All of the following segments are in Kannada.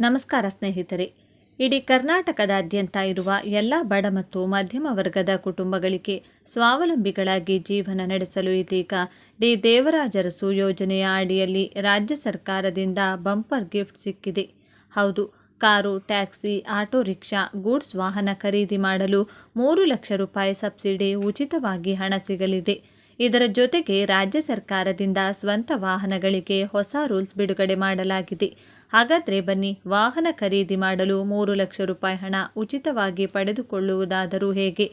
ನಮಸ್ಕಾರ ಸ್ನೇಹಿತರೆ. ಇಡೀ ಕರ್ನಾಟಕದಾದ್ಯಂತ ಇರುವ ಎಲ್ಲ ಬಡ ಮತ್ತು ಮಧ್ಯಮ ವರ್ಗದ ಕುಟುಂಬಗಳಿಗೆ ಸ್ವಾವಲಂಬಿಗಳಾಗಿ ಜೀವನ ನಡೆಸಲು ಇದೀಗ ಡಿ. ದೇವರಾಜರಸು ಯೋಜನೆಯ ಅಡಿಯಲ್ಲಿ ರಾಜ್ಯ ಸರ್ಕಾರದಿಂದ ಬಂಪರ್ ಗಿಫ್ಟ್ ಸಿಕ್ಕಿದೆ. ಹೌದು, car, taxi, auto rickshaw, goods ವಾಹನ ಖರೀದಿ ಮಾಡಲು ಮೂರು ಲಕ್ಷ ರೂಪಾಯಿ ಸಬ್ಸಿಡಿ ಉಚಿತವಾಗಿ ಹಣ ಸಿಗಲಿದೆ. ಇದರ ಜೊತೆಗೆ ರಾಜ್ಯ ಸರ್ಕಾರದಿಂದ ಸ್ವಂತ ವಾಹನಗಳಿಗೆ ಹೊಸ ರೂಲ್ಸ್ ಬಿಡುಗಡೆ ಮಾಡಲಾಗಿದೆ. ಹಾಗಾದರೆ ಬನ್ನಿ, ವಾಹನ ಖರೀದಿ ಮಾಡಲು ಮೂರು ಲಕ್ಷ ರೂಪಾಯಿ ಹಣ ಉಚಿತವಾಗಿ ಪಡೆದುಕೊಳ್ಳುವುದಾದರೂ ಹೇಗೆ?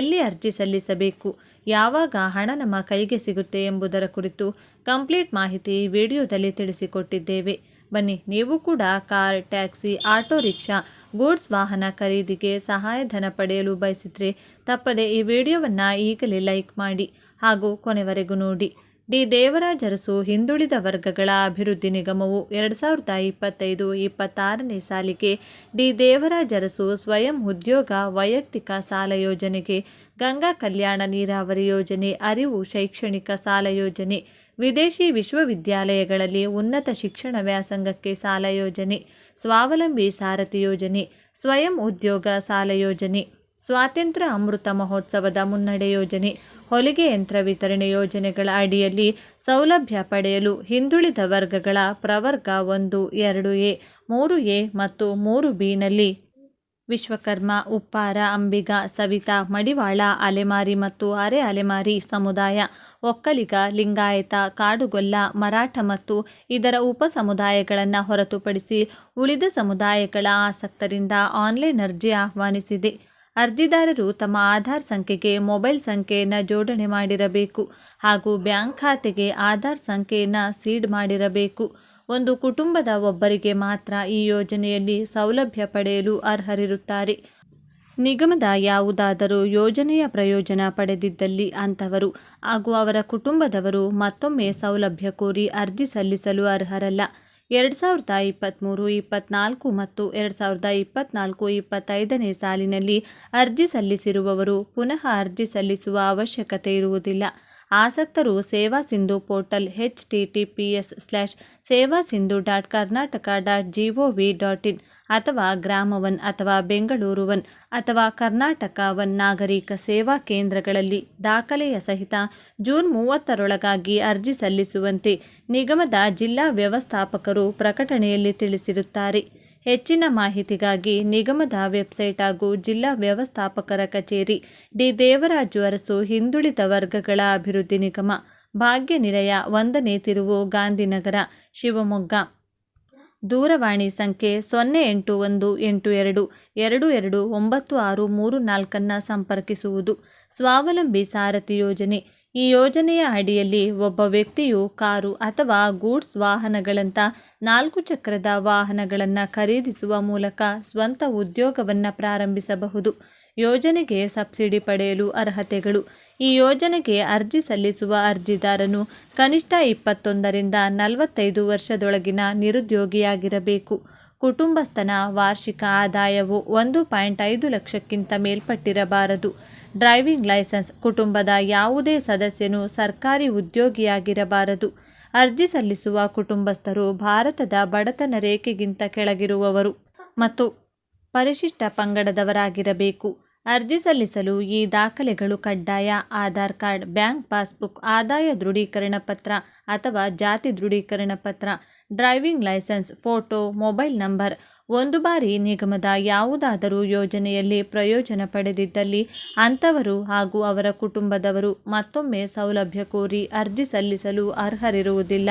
ಎಲ್ಲಿ ಅರ್ಜಿ ಸಲ್ಲಿಸಬೇಕು? ಯಾವಾಗ ಹಣ ನಮ್ಮ ಕೈಗೆ ಸಿಗುತ್ತೆ ಎಂಬುದರ ಕುರಿತು ಕಂಪ್ಲೀಟ್ ಮಾಹಿತಿ ವಿಡಿಯೋದಲ್ಲಿ ತಿಳಿಸಿಕೊಟ್ಟಿದ್ದೇವೆ. ಬನ್ನಿ, ನೀವು ಕೂಡ car, taxi, auto, rickshaw, goods ವಾಹನ ಖರೀದಿಗೆ ಸಹಾಯಧನ ಪಡೆಯಲು ಬಯಸಿದರೆ ತಪ್ಪದೆ ಈ ವಿಡಿಯೋವನ್ನು ಈಗಲೇ ಲೈಕ್ ಮಾಡಿ ಹಾಗೂ ಕೊನೆವರೆಗೂ ನೋಡಿ. ಡಿ. ದೇವರಾಜರಸು ಹಿಂದುಳಿದ ವರ್ಗಗಳ ಅಭಿವೃದ್ಧಿ ನಿಗಮವು ಎರಡು ಸಾವಿರದ ಇಪ್ಪತ್ತೈದು ಇಪ್ಪತ್ತಾರನೇ ಸಾಲಿಗೆ ಡಿ. ದೇವರಾಜರಸು ಸ್ವಯಂ ಉದ್ಯೋಗ, ವೈಯಕ್ತಿಕ ಸಾಲ ಯೋಜನೆಗೆ ಗಂಗಾ ಕಲ್ಯಾಣ ನೀರಾವರಿ ಯೋಜನೆ, ಅರಿವು ಶೈಕ್ಷಣಿಕ ಸಾಲ ಯೋಜನೆ, ವಿದೇಶಿ ವಿಶ್ವವಿದ್ಯಾಲಯಗಳಲ್ಲಿ ಉನ್ನತ ಶಿಕ್ಷಣ ವ್ಯಾಸಂಗಕ್ಕೆ ಸಾಲ ಯೋಜನೆ, ಸ್ವಾವಲಂಬಿ ಸಾರಥಿ ಯೋಜನೆ, ಸ್ವಯಂ ಉದ್ಯೋಗ ಸಾಲ ಯೋಜನೆ ಸ್ವಾತಂತ್ರ್ಯ ಅಮೃತ ಮಹೋತ್ಸವದ ಮುನ್ನಡೆ ಯೋಜನೆ, ಹೊಲಿಗೆ ಯಂತ್ರ ವಿತರಣೆ ಯೋಜನೆಗಳ ಅಡಿಯಲ್ಲಿ ಸೌಲಭ್ಯ ಪಡೆಯಲು ಹಿಂದುಳಿದ ವರ್ಗಗಳ ಪ್ರವರ್ಗ ಒಂದು, ಎರಡು ಎ, ಮೂರು ಎ ಮತ್ತು ಮೂರು ಬಿನಲ್ಲಿ ವಿಶ್ವಕರ್ಮ, ಉಪ್ಪಾರ, ಅಂಬಿಗ, ಸವಿತಾ, ಮಡಿವಾಳ, ಅಲೆಮಾರಿ ಮತ್ತು ಅರೆ ಅಲೆಮಾರಿ ಸಮುದಾಯ, ಒಕ್ಕಲಿಗ, ಲಿಂಗಾಯತ, ಕಾಡುಗೊಲ್ಲ, ಮರಾಠ ಮತ್ತು ಇದರ ಉಪ ಸಮುದಾಯಗಳನ್ನು ಹೊರತುಪಡಿಸಿ ಉಳಿದ ಸಮುದಾಯಗಳ ಆಸಕ್ತರಿಂದ ಆನ್ಲೈನ್ ಅರ್ಜಿ ಆಹ್ವಾನಿಸಿದೆ. ಅರ್ಜಿದಾರರು ತಮ್ಮ ಆಧಾರ್ ಸಂಖ್ಯೆಗೆ ಮೊಬೈಲ್ ಸಂಖ್ಯೆಯನ್ನು ಜೋಡಣೆ ಮಾಡಿರಬೇಕು ಹಾಗೂ ಬ್ಯಾಂಕ್ ಖಾತೆಗೆ ಆಧಾರ್ ಸಂಖ್ಯೆಯನ್ನು ಸೀಡ್ ಮಾಡಿರಬೇಕು. ಒಂದು ಕುಟುಂಬದ ಒಬ್ಬರಿಗೆ ಮಾತ್ರ ಈ ಯೋಜನೆಯಲ್ಲಿ ಸೌಲಭ್ಯ ಪಡೆಯಲು ಅರ್ಹರಿರುತ್ತಾರೆ. ನಿಗಮದ ಯಾವುದಾದರೂ ಯೋಜನೆಯ ಪ್ರಯೋಜನ ಪಡೆದಿದ್ದಲ್ಲಿ ಅಂಥವರು ಹಾಗೂ ಅವರ ಕುಟುಂಬದವರು ಮತ್ತೊಮ್ಮೆ ಸೌಲಭ್ಯ ಕೋರಿ ಅರ್ಜಿ ಸಲ್ಲಿಸಲು ಅರ್ಹರಲ್ಲ. ಎರಡು ಸಾವಿರದ ಇಪ್ಪತ್ತ್ಮೂರು ಇಪ್ಪತ್ತ್ನಾಲ್ಕು ಮತ್ತು ಎರಡು ಸಾವಿರದ ಇಪ್ಪತ್ತ್ನಾಲ್ಕು ಇಪ್ಪತ್ತೈದನೇ ಸಾಲಿನಲ್ಲಿ ಅರ್ಜಿ ಸಲ್ಲಿಸಿರುವವರು ಪುನಃ ಅರ್ಜಿ ಸಲ್ಲಿಸುವ ಅವಶ್ಯಕತೆ ಇರುವುದಿಲ್ಲ. ಆಸಕ್ತರು Seva Sindhu portal H T T P S slash Seva Sindhu dot Karnataka dot G O V dot in ಅಥವಾ ಗ್ರಾಮವನ್ ಅಥವಾ ಬೆಂಗಳೂರು ಒನ್ ಅಥವಾ ಕರ್ನಾಟಕ ವನ್ ನಾಗರಿಕ ಸೇವಾ ಕೇಂದ್ರಗಳಲ್ಲಿ ದಾಖಲೆಯ ಸಹಿತ ಜೂನ್ ಮೂವತ್ತರೊಳಗಾಗಿ ಅರ್ಜಿ ಸಲ್ಲಿಸುವಂತೆ ನಿಗಮದ ಜಿಲ್ಲಾ ವ್ಯವಸ್ಥಾಪಕರು ಪ್ರಕಟಣೆಯಲ್ಲಿ ತಿಳಿಸಿರುತ್ತಾರೆ. ಹೆಚ್ಚಿನ ಮಾಹಿತಿಗಾಗಿ ನಿಗಮದ ವೆಬ್ಸೈಟ್ ಹಾಗೂ ಜಿಲ್ಲಾ ವ್ಯವಸ್ಥಾಪಕರ ಕಚೇರಿ ಡಿ ದೇವರಾಜು ಅರಸು ಹಿಂದುಳಿದ ವರ್ಗಗಳ ಅಭಿವೃದ್ಧಿ ನಿಗಮ ಭಾಗ್ಯ ನಿಲಯ ಒಂದನೇ ತಿರುವು ಗಾಂಧಿನಗರ, ಶಿವಮೊಗ್ಗ. ದೂರವಾಣಿ ಸಂಖ್ಯೆ ಸೊನ್ನೆ ಎಂಟು ಒಂದು ಎಂಟು ಎರಡು ಎರಡು ಎರಡು ಒಂಬತ್ತು ಆರು ಮೂರು ನಾಲ್ಕನ್ನು ಸಂಪರ್ಕಿಸುವುದು. ಸ್ವಾವಲಂಬಿ ಸಾರಥಿ ಯೋಜನೆ. ಈ ಯೋಜನೆಯ ಅಡಿಯಲ್ಲಿ ಒಬ್ಬ ವ್ಯಕ್ತಿಯು ಕಾರು ಅಥವಾ ಗೂಡ್ಸ್ ವಾಹನಗಳಂಥ ನಾಲ್ಕು ಚಕ್ರದ ವಾಹನಗಳನ್ನು ಖರೀದಿಸುವ ಮೂಲಕ ಸ್ವಂತ ಉದ್ಯೋಗವನ್ನು ಪ್ರಾರಂಭಿಸಬಹುದು. ಯೋಜನೆಗೆ ಸಬ್ಸಿಡಿ ಪಡೆಯಲು ಅರ್ಹತೆಗಳು. ಈ ಯೋಜನೆಗೆ ಅರ್ಜಿ ಸಲ್ಲಿಸುವ ಅರ್ಜಿದಾರನು ಕನಿಷ್ಠ ಇಪ್ಪತ್ತೊಂದರಿಂದ ನಲವತ್ತೈದು ವರ್ಷದೊಳಗಿನ ನಿರುದ್ಯೋಗಿಯಾಗಿರಬೇಕು. ಕುಟುಂಬಸ್ಥನ ವಾರ್ಷಿಕ ಆದಾಯವು ಒಂದು ಪಾಯಿಂಟ್ ಐದು ಲಕ್ಷಕ್ಕಿಂತ ಮೇಲ್ಪಟ್ಟಿರಬಾರದು. ಡ್ರೈವಿಂಗ್ ಲೈಸೆನ್ಸ್ ಕುಟುಂಬದ ಯಾವುದೇ ಸದಸ್ಯನು ಸರ್ಕಾರಿ ಉದ್ಯೋಗಿಯಾಗಿರಬಾರದು. ಅರ್ಜಿ ಸಲ್ಲಿಸುವ ಕುಟುಂಬಸ್ಥರು ಭಾರತದ ಬಡತನ ರೇಖೆಗಿಂತ ಕೆಳಗಿರುವವರು ಮತ್ತು ಪರಿಶಿಷ್ಟ ಪಂಗಡದವರಾಗಿರಬೇಕು. ಅರ್ಜಿ ಸಲ್ಲಿಸಲು ಈ ದಾಖಲೆಗಳು ಕಡ್ಡಾಯ, ಆಧಾರ್ ಕಾರ್ಡ್, ಬ್ಯಾಂಕ್ ಪಾಸ್ಬುಕ್, ಆದಾಯ ದೃಢೀಕರಣ ಪತ್ರ ಅಥವಾ ಜಾತಿ ದೃಢೀಕರಣ ಪತ್ರ, driving licence, photo, mobile number. ಒಂದು ಬಾರಿ ನಿಗಮದ ಯಾವುದಾದರೂ ಯೋಜನೆಯಲ್ಲಿ ಪ್ರಯೋಜನ ಪಡೆದಿದ್ದಲ್ಲಿ ಅಂಥವರು ಹಾಗೂ ಅವರ ಕುಟುಂಬದವರು ಮತ್ತೊಮ್ಮೆ ಸೌಲಭ್ಯ ಕೋರಿ ಅರ್ಜಿ ಸಲ್ಲಿಸಲು ಅರ್ಹರಿರುವುದಿಲ್ಲ.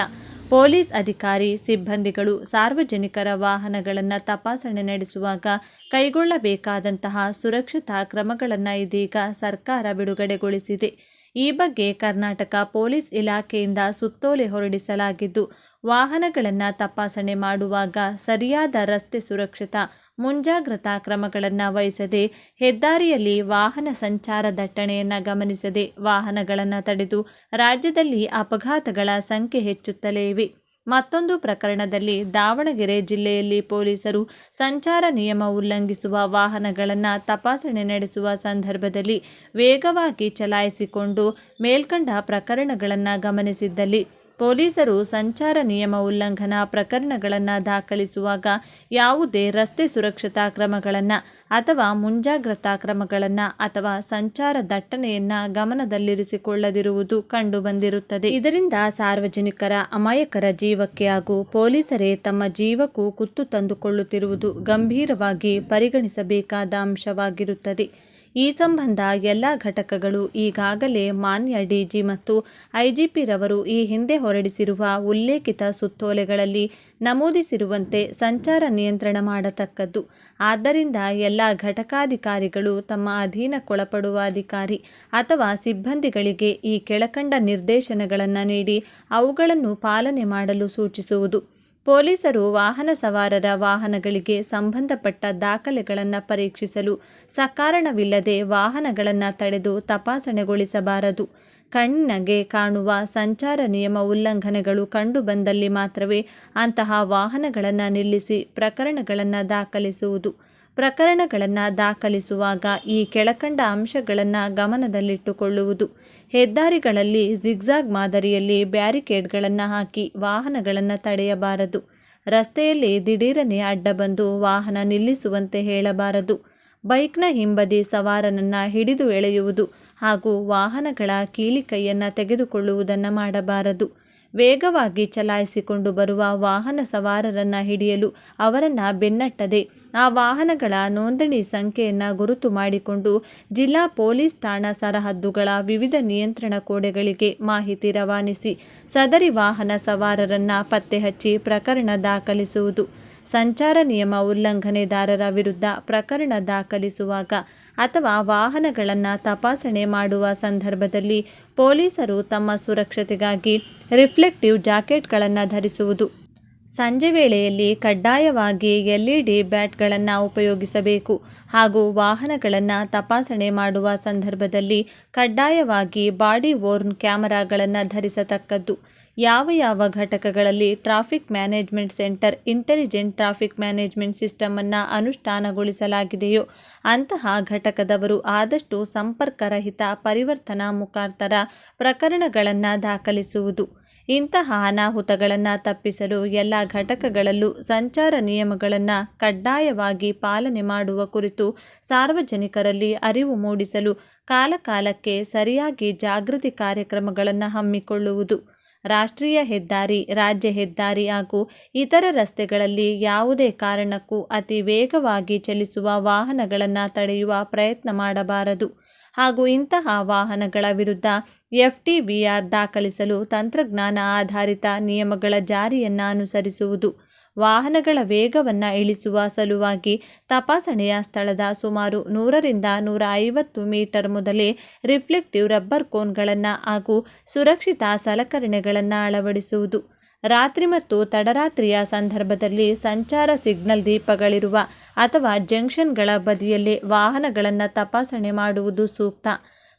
ಪೊಲೀಸ್ ಅಧಿಕಾರಿ, ಸಿಬ್ಬಂದಿಗಳು ಸಾರ್ವಜನಿಕರ ವಾಹನಗಳನ್ನು ತಪಾಸಣೆ ನಡೆಸುವಾಗ ಕೈಗೊಳ್ಳಬೇಕಾದಂತಹ ಸುರಕ್ಷತಾ ಕ್ರಮಗಳನ್ನು ಇದೀಗ ಸರ್ಕಾರ ಬಿಡುಗಡೆಗೊಳಿಸಿದೆ. ಈ ಬಗ್ಗೆ ಕರ್ನಾಟಕ ಪೊಲೀಸ್ ಇಲಾಖೆಯಿಂದ ಸುತ್ತೋಲೆ ಹೊರಡಿಸಲಾಗಿದ್ದು, ವಾಹನಗಳನ್ನು ತಪಾಸಣೆ ಮಾಡುವಾಗ ಸರಿಯಾದ ರಸ್ತೆ ಸುರಕ್ಷತಾ ಮುಂಜಾಗ್ರತಾ ಕ್ರಮಗಳನ್ನು ವಹಿಸದೆ ಹೆದ್ದಾರಿಯಲ್ಲಿ ವಾಹನ ಸಂಚಾರ ದಟ್ಟಣೆಯನ್ನು ಗಮನಿಸದೆ ವಾಹನಗಳನ್ನು ತಡೆದು ರಾಜ್ಯದಲ್ಲಿ ಅಪಘಾತಗಳ ಸಂಖ್ಯೆ ಹೆಚ್ಚುತ್ತಲೇ ಇವೆ. ಮತ್ತೊಂದು ಪ್ರಕರಣದಲ್ಲಿ ದಾವಣಗೆರೆ ಜಿಲ್ಲೆಯಲ್ಲಿ ಪೊಲೀಸರು ಸಂಚಾರ ನಿಯಮ ಉಲ್ಲಂಘಿಸುವ ವಾಹನಗಳನ್ನು ತಪಾಸಣೆ ನಡೆಸುವ ಸಂದರ್ಭದಲ್ಲಿ ವೇಗವಾಗಿ ಚಲಾಯಿಸಿಕೊಂಡು ಮೇಲ್ಕಂಡ ಪ್ರಕರಣಗಳನ್ನು ಗಮನಿಸಿದ್ದಲ್ಲಿ ಪೊಲೀಸರು ಸಂಚಾರ ನಿಯಮ ಉಲ್ಲಂಘನಾ ಪ್ರಕರಣಗಳನ್ನು ದಾಖಲಿಸುವಾಗ ಯಾವುದೇ ರಸ್ತೆ ಸುರಕ್ಷತಾ ಕ್ರಮಗಳನ್ನು ಅಥವಾ ಮುಂಜಾಗ್ರತಾ ಕ್ರಮಗಳನ್ನು ಅಥವಾ ಸಂಚಾರ ದಟ್ಟಣೆಯನ್ನು ಗಮನದಲ್ಲಿರಿಸಿಕೊಳ್ಳದಿರುವುದು ಕಂಡುಬಂದಿರುತ್ತದೆ. ಇದರಿಂದ ಸಾರ್ವಜನಿಕರ ಅಮಾಯಕರ ಜೀವಕ್ಕೆ ಹಾಗೂ ಪೊಲೀಸರೇ ತಮ್ಮ ಜೀವಕ್ಕೂ ಕುತ್ತು ತಂದುಕೊಳ್ಳುತ್ತಿರುವುದು ಗಂಭೀರವಾಗಿ ಪರಿಗಣಿಸಬೇಕಾದ ಅಂಶವಾಗಿರುತ್ತದೆ. ಈ ಸಂಬಂಧ ಎಲ್ಲ ಘಟಕಗಳು ಈಗಾಗಲೇ ಮಾನ್ಯ ಡಿಜಿ ಮತ್ತು ಐಜಿಪಿರವರು ಈ ಹಿಂದೆ ಹೊರಡಿಸಿರುವ ಉಲ್ಲೇಖಿತ ಸುತ್ತೋಲೆಗಳಲ್ಲಿ ನಮೂದಿಸಿರುವಂತೆ ಸಂಚಾರ ನಿಯಂತ್ರಣ ಮಾಡತಕ್ಕದ್ದು. ಆದ್ದರಿಂದ ಎಲ್ಲ ಘಟಕಾಧಿಕಾರಿಗಳು ತಮ್ಮ ಅಧೀನಕ್ಕೊಳಪಡುವ ಅಧಿಕಾರಿ ಅಥವಾ ಸಿಬ್ಬಂದಿಗಳಿಗೆ ಈ ಕೆಳಕಂಡ ನಿರ್ದೇಶನಗಳನ್ನು ನೀಡಿ ಅವುಗಳನ್ನು ಪಾಲನೆ ಮಾಡಲು ಸೂಚಿಸುವುದು. ಪೊಲೀಸರು ವಾಹನ ಸವಾರರ ವಾಹನಗಳಿಗೆ ಸಂಬಂಧಪಟ್ಟ ದಾಖಲೆಗಳನ್ನು ಪರೀಕ್ಷಿಸಲು ಸಕಾರಣವಿಲ್ಲದೆ ವಾಹನಗಳನ್ನು ತಡೆದು ತಪಾಸಣೆಗೊಳಿಸಬಾರದು. ಕಣ್ಣಿನಗೆ ಕಾಣುವ ಸಂಚಾರ ನಿಯಮ ಉಲ್ಲಂಘನೆಗಳು ಕಂಡುಬಂದಲ್ಲಿ ಮಾತ್ರವೇ ಅಂತಹ ವಾಹನಗಳನ್ನು ನಿಲ್ಲಿಸಿ ಪ್ರಕರಣಗಳನ್ನು ದಾಖಲಿಸುವುದು. ಪ್ರಕರಣಗಳನ್ನು ದಾಖಲಿಸುವಾಗ ಈ ಕೆಳಕಂಡ ಅಂಶಗಳನ್ನು ಗಮನದಲ್ಲಿಟ್ಟುಕೊಳ್ಳುವುದು. ಹೆದ್ದಾರಿಗಳಲ್ಲಿ ಜಿಗ್ಜಾಗ್ ಮಾದರಿಯಲ್ಲಿ ಬ್ಯಾರಿಕೇಡ್ಗಳನ್ನು ಹಾಕಿ ವಾಹನಗಳನ್ನು ತಡೆಯಬಾರದು. ರಸ್ತೆಯಲ್ಲಿ ದಿಢೀರನೆ ಅಡ್ಡ ಬಂದು ವಾಹನ ನಿಲ್ಲಿಸುವಂತೆ ಹೇಳಬಾರದು. ಬೈಕ್ನ ಹಿಂಬದಿ ಸವಾರನನ್ನು ಹಿಡಿದು ಎಳೆಯುವುದು ಹಾಗೂ ವಾಹನಗಳ ಕೀಲಿಕೈಯನ್ನು ತೆಗೆದುಕೊಳ್ಳುವುದನ್ನು ಮಾಡಬಾರದು. ವೇಗವಾಗಿ ಚಲಾಯಿಸಿಕೊಂಡು ಬರುವ ವಾಹನ ಸವಾರರನ್ನು ಹಿಡಿಯಲು ಅವರನ್ನು ಬೆನ್ನಟ್ಟದೆ. ಆ ವಾಹನಗಳ ನೋಂದಣಿ ಸಂಖ್ಯೆಯನ್ನು ಗುರುತು ಮಾಡಿಕೊಂಡು ಜಿಲ್ಲಾ ಪೊಲೀಸ್ ಠಾಣಾ ಸರಹದ್ದುಗಳ ವಿವಿಧ ನಿಯಂತ್ರಣ ಕೋಡೆಗಳಿಗೆ ಮಾಹಿತಿ ರವಾನಿಸಿ ಸದರಿ ವಾಹನ ಸವಾರರನ್ನು ಪತ್ತೆ ಹಚ್ಚಿ ಪ್ರಕರಣ ದಾಖಲಿಸುವುದು. ಸಂಚಾರ ನಿಯಮ ಉಲ್ಲಂಘನೆದಾರರ ವಿರುದ್ಧ ಪ್ರಕರಣ ದಾಖಲಿಸುವಾಗ ಅಥವಾ ವಾಹನಗಳನ್ನು ತಪಾಸಣೆ ಮಾಡುವ ಸಂದರ್ಭದಲ್ಲಿ ಪೊಲೀಸರು ತಮ್ಮ ಸುರಕ್ಷತೆಗಾಗಿ ರಿಫ್ಲೆಕ್ಟಿವ್ ಜಾಕೆಟ್ಗಳನ್ನು ಧರಿಸುವುದು. ಸಂಜೆ ವೇಳೆಯಲ್ಲಿ ಕಡ್ಡಾಯವಾಗಿ ಎಲ್ಇಡಿ ಬ್ಯಾಟ್ಗಳನ್ನು ಉಪಯೋಗಿಸಬೇಕು ಹಾಗೂ ವಾಹನಗಳನ್ನು ತಪಾಸಣೆ ಮಾಡುವ ಸಂದರ್ಭದಲ್ಲಿ ಕಡ್ಡಾಯವಾಗಿ ಬಾಡಿ ವೋರ್ನ್ ಕ್ಯಾಮರಾಗಳನ್ನು ಧರಿಸತಕ್ಕದ್ದು. ಯಾವ ಯಾವ ಘಟಕಗಳಲ್ಲಿ traffic management centre intelligent traffic management ಸಿಸ್ಟಮನ್ನು ಅನುಷ್ಠಾನಗೊಳಿಸಲಾಗಿದೆಯೋ, ಅಂತಹ ಘಟಕದವರು ಆದಷ್ಟು ಸಂಪರ್ಕರಹಿತ ಪರಿವರ್ತನಾ ಮುಖಾಂತರ ಪ್ರಕರಣಗಳನ್ನು ದಾಖಲಿಸುವುದು. ಇಂತಹ ಅನಾಹುತಗಳನ್ನು ತಪ್ಪಿಸಲು ಎಲ್ಲ ಘಟಕಗಳಲ್ಲೂ ಸಂಚಾರ ನಿಯಮಗಳನ್ನು ಕಡ್ಡಾಯವಾಗಿ ಪಾಲನೆ ಮಾಡುವ ಕುರಿತು ಸಾರ್ವಜನಿಕರಲ್ಲಿ ಅರಿವು ಮೂಡಿಸಲು ಕಾಲಕಾಲಕ್ಕೆ ಸರಿಯಾಗಿ ಜಾಗೃತಿ ಕಾರ್ಯಕ್ರಮಗಳನ್ನು ಹಮ್ಮಿಕೊಳ್ಳುವುದು. ರಾಷ್ಟ್ರೀಯ ಹೆದ್ದಾರಿ, ರಾಜ್ಯ ಹೆದ್ದಾರಿ ಹಾಗೂ ಇತರ ರಸ್ತೆಗಳಲ್ಲಿ ಯಾವುದೇ ಕಾರಣಕ್ಕೂ ಅತಿ ವೇಗವಾಗಿ ಚಲಿಸುವ ವಾಹನಗಳನ್ನು ತಡೆಯುವ ಪ್ರಯತ್ನ ಮಾಡಬಾರದು. ಹಾಗೂ ಇಂತಹ ವಾಹನಗಳ ವಿರುದ್ಧ ಎಫ್ ಟಿ ವಿ ಆರ್ ದಾಖಲಿಸಲು ತಂತ್ರಜ್ಞಾನ ಆಧಾರಿತ ನಿಯಮಗಳ ಜಾರಿಯನ್ನು ಅನುಸರಿಸುವುದು. ವಾಹನಗಳ ವೇಗವನ್ನು ಇಳಿಸುವ ಸಲುವಾಗಿ ತಪಾಸಣೆಯ ಸ್ಥಳದ ಸುಮಾರು ನೂರರಿಂದ ನೂರ ಐವತ್ತು ಮೀಟರ್ ಮೊದಲೇ ರಿಫ್ಲೆಕ್ಟಿವ್ ರಬ್ಬರ್ ಕೋನ್ಗಳನ್ನು ಹಾಗೂ ಸುರಕ್ಷಿತ ಸಲಕರಣೆಗಳನ್ನು ಅಳವಡಿಸುವುದು. ರಾತ್ರಿ ಮತ್ತು ತಡರಾತ್ರಿಯ ಸಂದರ್ಭದಲ್ಲಿ ಸಂಚಾರ ಸಿಗ್ನಲ್ ದೀಪಗಳಿರುವ ಅಥವಾ ಜಂಕ್ಷನ್ಗಳ ಬದಿಯಲ್ಲಿ ವಾಹನಗಳನ್ನು ತಪಾಸಣೆ ಮಾಡುವುದು ಸೂಕ್ತ.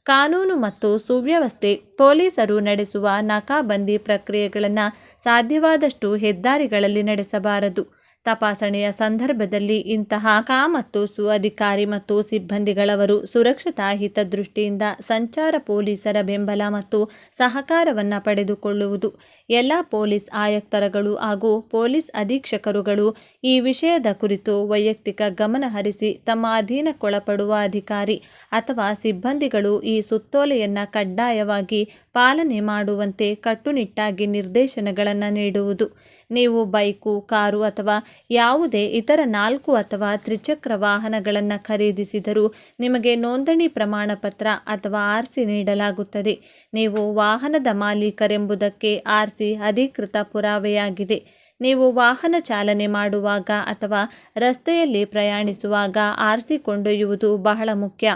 ಕಾನೂನು ಮತ್ತು ಸುವ್ಯವಸ್ಥೆ ಪೊಲೀಸರು ನಡೆಸುವ ನಕಾಬಂದಿ ಪ್ರಕ್ರಿಯೆಗಳನ್ನು ಸಾಧ್ಯವಾದಷ್ಟು ಹೆದ್ದಾರಿಗಳಲ್ಲಿ ನಡೆಸಬಾರದು. ತಪಾಸಣೆಯ ಸಂದರ್ಭದಲ್ಲಿ ಇಂತಹ ಕಾ ಮತ್ತು ಸು ಅಧಿಕಾರಿ ಮತ್ತು ಸಿಬ್ಬಂದಿಗಳವರು ಸುರಕ್ಷತಾ ಹಿತದೃಷ್ಟಿಯಿಂದ ಸಂಚಾರ ಪೊಲೀಸರ ಬೆಂಬಲ ಮತ್ತು ಸಹಕಾರವನ್ನು ಪಡೆದುಕೊಳ್ಳುವುದು. ಎಲ್ಲ ಪೊಲೀಸ್ ಆಯುಕ್ತರುಗಳು ಹಾಗೂ ಪೊಲೀಸ್ ಅಧೀಕ್ಷಕರುಗಳು ಈ ವಿಷಯದ ಕುರಿತು ವೈಯಕ್ತಿಕ ಗಮನ ಹರಿಸಿ ತಮ್ಮ ಅಧೀನಕ್ಕೊಳಪಡುವ ಅಧಿಕಾರಿ ಅಥವಾ ಸಿಬ್ಬಂದಿಗಳು ಈ ಸುತ್ತೋಲೆಯನ್ನು ಕಡ್ಡಾಯವಾಗಿ ಪಾಲನೆ ಮಾಡುವಂತೆ ಕಟ್ಟುನಿಟ್ಟಾಗಿ ನಿರ್ದೇಶನಗಳನ್ನು ನೀಡುವುದು. ನೀವು ಬೈಕು, ಕಾರು ಅಥವಾ ಯಾವುದೇ ಇತರ ನಾಲ್ಕು ಅಥವಾ ತ್ರಿಚಕ್ರ ವಾಹನಗಳನ್ನು ಖರೀದಿಸಿದರೂ ನಿಮಗೆ ನೋಂದಣಿ ಪ್ರಮಾಣ ಪತ್ರ ಅಥವಾ ಆರ್ ಸಿ ನೀಡಲಾಗುತ್ತದೆ. ನೀವು ವಾಹನದ ಮಾಲೀಕರೆಂಬುದಕ್ಕೆ ಆರ್ ಸಿ ಅಧಿಕೃತ ಪುರಾವೆಯಾಗಿದೆ. ನೀವು ವಾಹನ ಚಾಲನೆ ಮಾಡುವಾಗ ಅಥವಾ ರಸ್ತೆಯಲ್ಲಿ ಪ್ರಯಾಣಿಸುವಾಗ ಆರ್ ಸಿ ಕೊಂಡೊಯ್ಯುವುದು ಬಹಳ ಮುಖ್ಯ.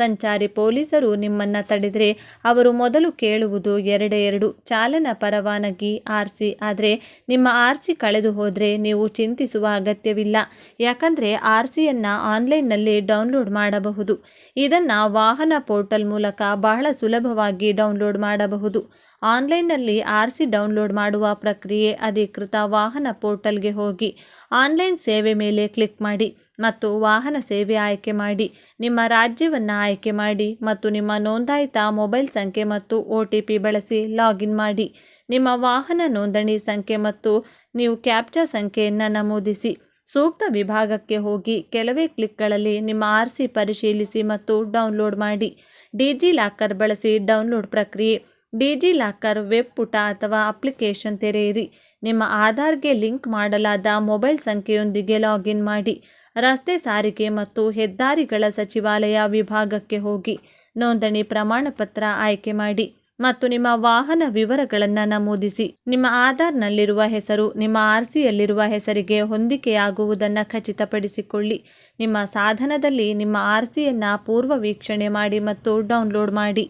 ಸಂಚಾರಿ ಪೊಲೀಸರು ನಿಮ್ಮನ್ನು ತಡೆದರೆ ಅವರು ಮೊದಲು ಕೇಳುವುದು ಎರಡೇ ಎರಡು. ಚಾಲನಾ ಪರವಾನಗಿ ಆರ್ ಸಿ ಆದರೆ ನಿಮ್ಮ ಆರ್ ಸಿ ಕಳೆದು ಹೋದರೆ ನೀವು ಚಿಂತಿಸುವ ಅಗತ್ಯವಿಲ್ಲ. ಯಾಕಂದರೆ ಆರ್ ಸಿಯನ್ನು ಆನ್ಲೈನ್ನಲ್ಲಿ ಡೌನ್ಲೋಡ್ ಮಾಡಬಹುದು. ಇದನ್ನು ವಾಹನ ಪೋರ್ಟಲ್ ಮೂಲಕ ಬಹಳ ಸುಲಭವಾಗಿ ಡೌನ್ಲೋಡ್ ಮಾಡಬಹುದು. ಆನ್ಲೈನ್ನಲ್ಲಿ ಆರ್ ಸಿ ಡೌನ್ಲೋಡ್ ಮಾಡುವ ಪ್ರಕ್ರಿಯೆ ಅಧಿಕೃತ ವಾಹನ ಪೋರ್ಟಲ್ಗೆ ಹೋಗಿ ಆನ್ಲೈನ್ ಸೇವೆ ಮೇಲೆ ಕ್ಲಿಕ್ ಮಾಡಿ ಮತ್ತು ವಾಹನ ಸೇವೆ ಆಯ್ಕೆ ಮಾಡಿ, ನಿಮ್ಮ ರಾಜ್ಯವನ್ನು ಆಯ್ಕೆ ಮಾಡಿ ಮತ್ತು ನಿಮ್ಮ ನೋಂದಾಯಿತ ಮೊಬೈಲ್ ಸಂಖ್ಯೆ ಮತ್ತು ಒ ಬಳಸಿ ಲಾಗಿನ್ ಮಾಡಿ. ನಿಮ್ಮ ವಾಹನ ನೋಂದಣಿ ಸಂಖ್ಯೆ ಮತ್ತು ನೀವು ಕ್ಯಾಪ್ಚಾ ಸಂಖ್ಯೆಯನ್ನು ನಮೂದಿಸಿ. ಸೂಕ್ತ ವಿಭಾಗಕ್ಕೆ ಹೋಗಿ ಕೆಲವೇ ಕ್ಲಿಕ್ಗಳಲ್ಲಿ ನಿಮ್ಮ ಆರ್ ಸಿ ಪರಿಶೀಲಿಸಿ ಮತ್ತು ಡೌನ್ಲೋಡ್ ಮಾಡಿ. ಡಿಜಿ ಲಾಕರ್ ಬಳಸಿ ಡೌನ್ಲೋಡ್ ಪ್ರಕ್ರಿಯೆ ಡಿಜಿ ಲಾಕರ್, ವೆಬ್ ಪುಟ ಅಥವಾ ಅಪ್ಲಿಕೇಶನ್ ತೆರೆಯಿರಿ. ನಿಮ್ಮ ಆಧಾರ್ಗೆ ಲಿಂಕ್ ಮಾಡಲಾದ ಮೊಬೈಲ್ ಸಂಖ್ಯೆಯೊಂದಿಗೆ ಲಾಗಿನ್ ಮಾಡಿ. ರಸ್ತೆ ಸಾರಿಗೆ ಮತ್ತು ಹೆದ್ದಾರಿಗಳ ಸಚಿವಾಲಯ ವಿಭಾಗಕ್ಕೆ ಹೋಗಿ. ನೋಂದಣಿ ಪ್ರಮಾಣಪತ್ರ ಆಯ್ಕೆ ಮಾಡಿ ಮತ್ತು ನಿಮ್ಮ ವಾಹನ ವಿವರಗಳನ್ನು ನಮೂದಿಸಿ. ನಿಮ್ಮ ಆಧಾರ್ನಲ್ಲಿರುವ ಹೆಸರು, ನಿಮ್ಮ ಆರ್ ಸಿಯಲ್ಲಿರುವ ಹೆಸರಿಗೆ ಹೊಂದಿಕೆಯಾಗುವುದನ್ನು ಖಚಿತಪಡಿಸಿಕೊಳ್ಳಿ. ನಿಮ್ಮ ಸಾಧನದಲ್ಲಿ ನಿಮ್ಮ ಆರ್ ಸಿಯನ್ನು ಪೂರ್ವ ವೀಕ್ಷಣೆ ಮಾಡಿ ಮತ್ತು ಡೌನ್ಲೋಡ್ ಮಾಡಿ.